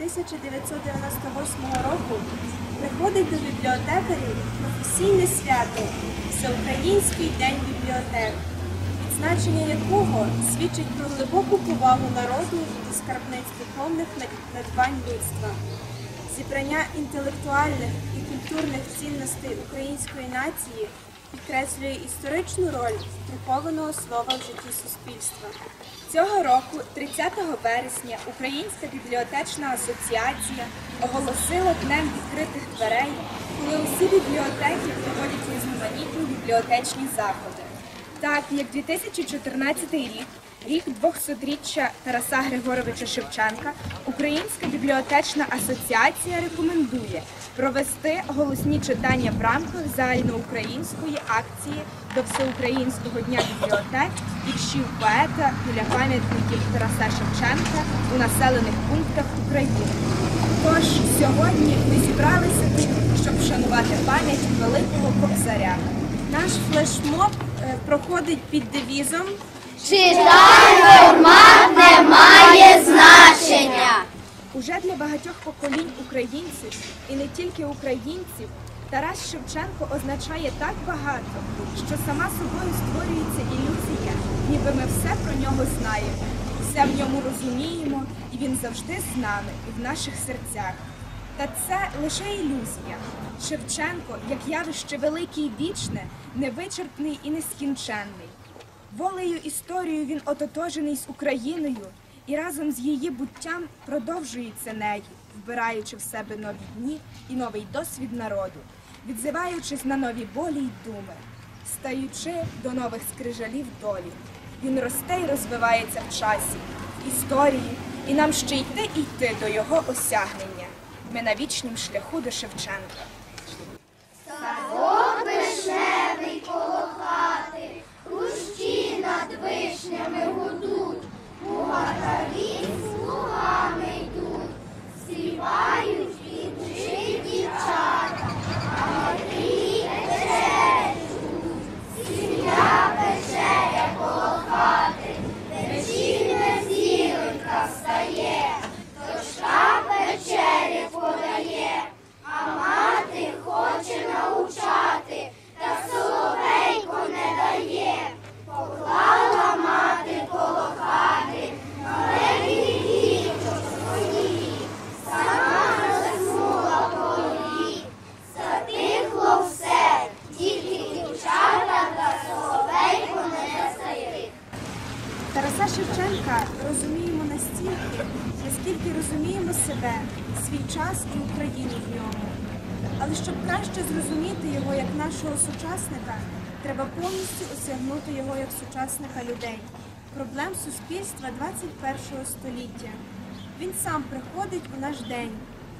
14.05.1998 року приходить до бібліотекарів професійне свято Всеукраїнський день бібліотек, відзначення якого свідчить про глибоку повагу народу до скарбниць духовних надбань людства. Зібрання інтелектуальних і культурних цінностей української нації підкреслює історичну роль прихованого слова в житті суспільства. Цього року, 30 вересня, Українська бібліотечна асоціація оголосила днем відкритих дверей, коли усі бібліотеки проводять різноманітні бібліотечні заходи. Так як 2014 рік, рік 200-річчя Тараса Григоровича Шевченка, Українська бібліотечна асоціація рекомендує провести голосні читання в рамках загальноукраїнської акції до Всеукраїнського дня бібліотек віршів поета біля пам'ятників Тараса Шевченка у населених пунктах України. Тож сьогодні ми зібралися тут, щоб вшанувати пам'ять великого кобзаря. Наш флешмоб е, проходить під девізом Читай формат не має значення. Уже для багатьох поколінь українців і не тільки українців Тарас Шевченко означає так багато, що сама собою створюється ілюзія, ніби ми все про нього знаємо, все в ньому розуміємо, і він завжди з нами і в наших серцях. Та це лише ілюзія. Шевченко, як явище велике і вічне, невичерпний і нескінченний. Волею історією він ототожений з Україною і разом з її буттям продовжується нею, вбираючи в себе нові дні і новий досвід народу, відзиваючись на нові болі й думи, стаючи до нових скрижалів долі. Він росте й розвивається в часі, в історії, і нам ще йти і йти до його осягнення. Ми на вічнім шляху до Шевченка. Wow. Зрозуміти його як нашого сучасника, треба повністю осягнути його як сучасника людей, проблем суспільства 21 століття. Він сам приходить у наш день,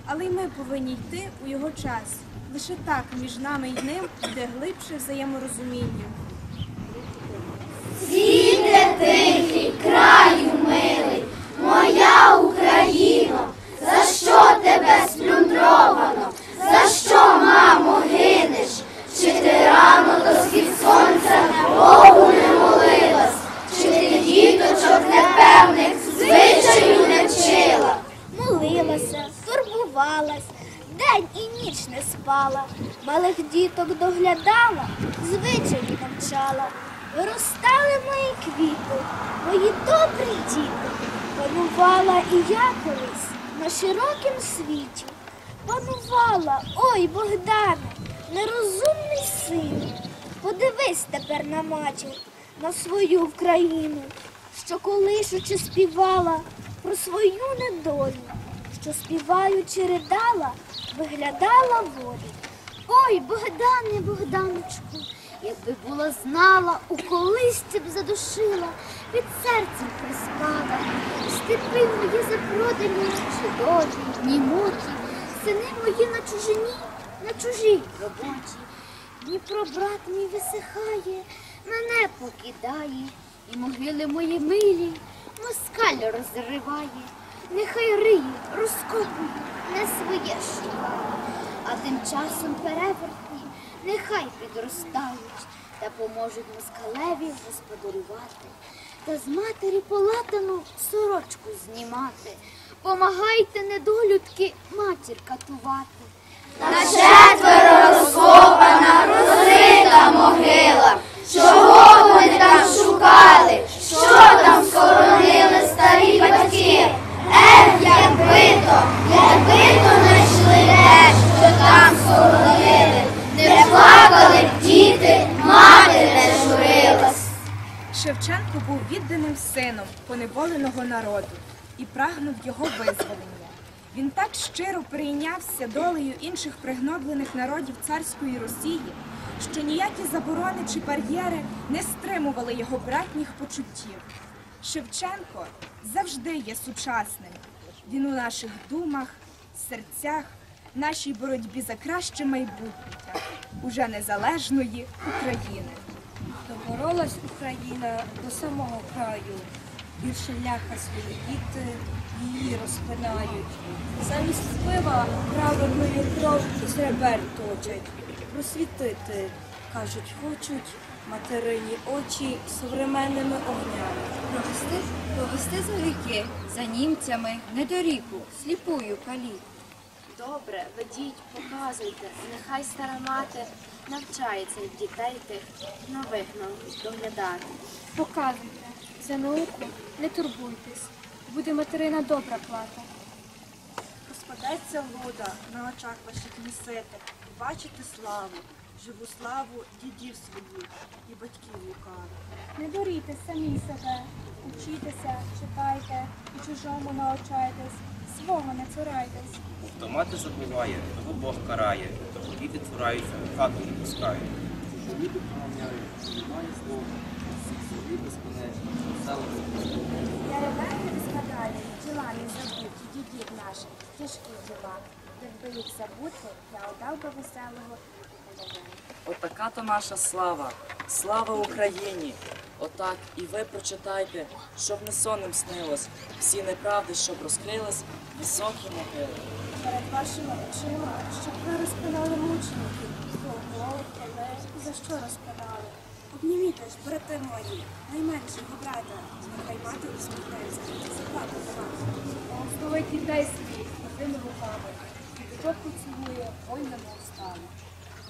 але й ми повинні йти у його час. Лише так між нами і ним буде глибше взаєморозуміння. Молилася, турбувалась, день і ніч не спала, малих діток доглядала, звичаї навчала. Виростали мої квіти, мої добрі діти. Панувала і я колись на широкім світі. Панувала, ой, Богдане, нерозумний сину. Подивись тепер на матір, на свою Україну, що колишучи співала про свою недолю, що співаючи ридала, виглядала волі. Ой, Богдане, Богданочку, якби була знала, у колисці б задушила, під серцем приспала. Степи мої запродані, чудові, німоті, сини мої на чужині, на чужій роботі. Дніпро, брат мій висихає, мене покидає, і могили мої милі, москаль розриває. Нехай риє, розкопує, не своє шукає. А тим часом перевертні нехай підростають та поможуть москалеві господарювати, та з матері полатану сорочку знімати. Помагайте, недолюдки, матір катувати. На четверо розкопана, розрита могила. Народу і прагнув його визволення. Він так щиро прийнявся долею інших пригноблених народів царської Росії, що ніякі заборони чи бар'єри не стримували його братніх почуттів. Шевченко завжди є сучасним. Він у наших думах, серцях, нашій боротьбі за краще майбутнє уже незалежної України. Доборолась Україна до самого краю. Більше ляха свої діти її розпинають. Замість пива правильною кров з ребер точать. Просвітити, кажуть, хочуть материні очі современними огнями. Провести, провести за віки, за німцями, недоріку, сліпую каліку. Добре, ведіть, показуйте, нехай стара мати навчається дітей тих нових наук доглядати. Показуйте, за науку не турбуйтесь, буде материна добра плата. Розпадеться луда на очах ваших місити, бачите славу, живу славу дідів своїх і батьків лукавих. Не дурійте самі себе, учітеся, читайте і чужому научайтесь, свого не цурайтесь. Хто мати забуває, того Бог карає, того діти цураються, хату не пускають. Чоловіки промовляють, немає слова, Я не згадаю, діла не забуті, дідів наших, тяжкі діла. Якби їх забути, я отдав би веселого. Отака то наша слава, слава Україні. Отак і ви прочитайте, щоб не сонним снилось, всі неправди, щоб розкрились високі могили. Перед вашими очима, щоб ви розпинали мучеників, кого, коли за що розпинали. Обніміте ж, брати мої, найменшого брата, нехай мати усміхнеться, заплати до вас. Благословить дітей своїх тими руками, і хто поцілує, ой не встане.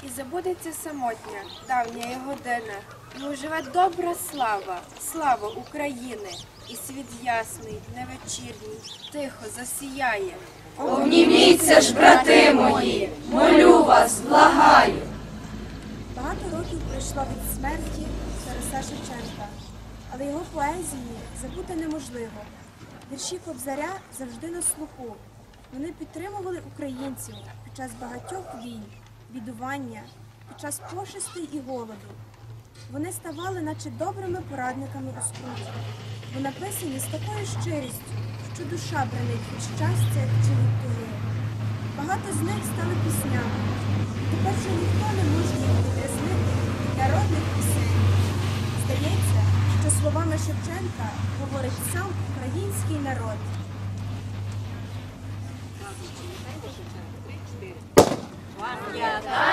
І забудеться самотня, давня і година, і уживе добра слава, слава України, і світ ясний, невечірній, тихо засіяє. Обніміться ж, брати мої, молю вас, благаю. Багато років пройшло від смерті Тараса Шевченка, але його поезії забути неможливо. Вірші Кобзаря завжди на слуху. Вони підтримували українців під час багатьох війн, бідування, під час пошестей і голоду. Вони ставали наче добрими порадниками у скруті, бо написані з такою щирістю, що душа бренить від щастя чи від туги. Багато з них стали піснями. Тепер вже ніхто не може їх Здається, що словами Шевченка говорить сам український народ. Україно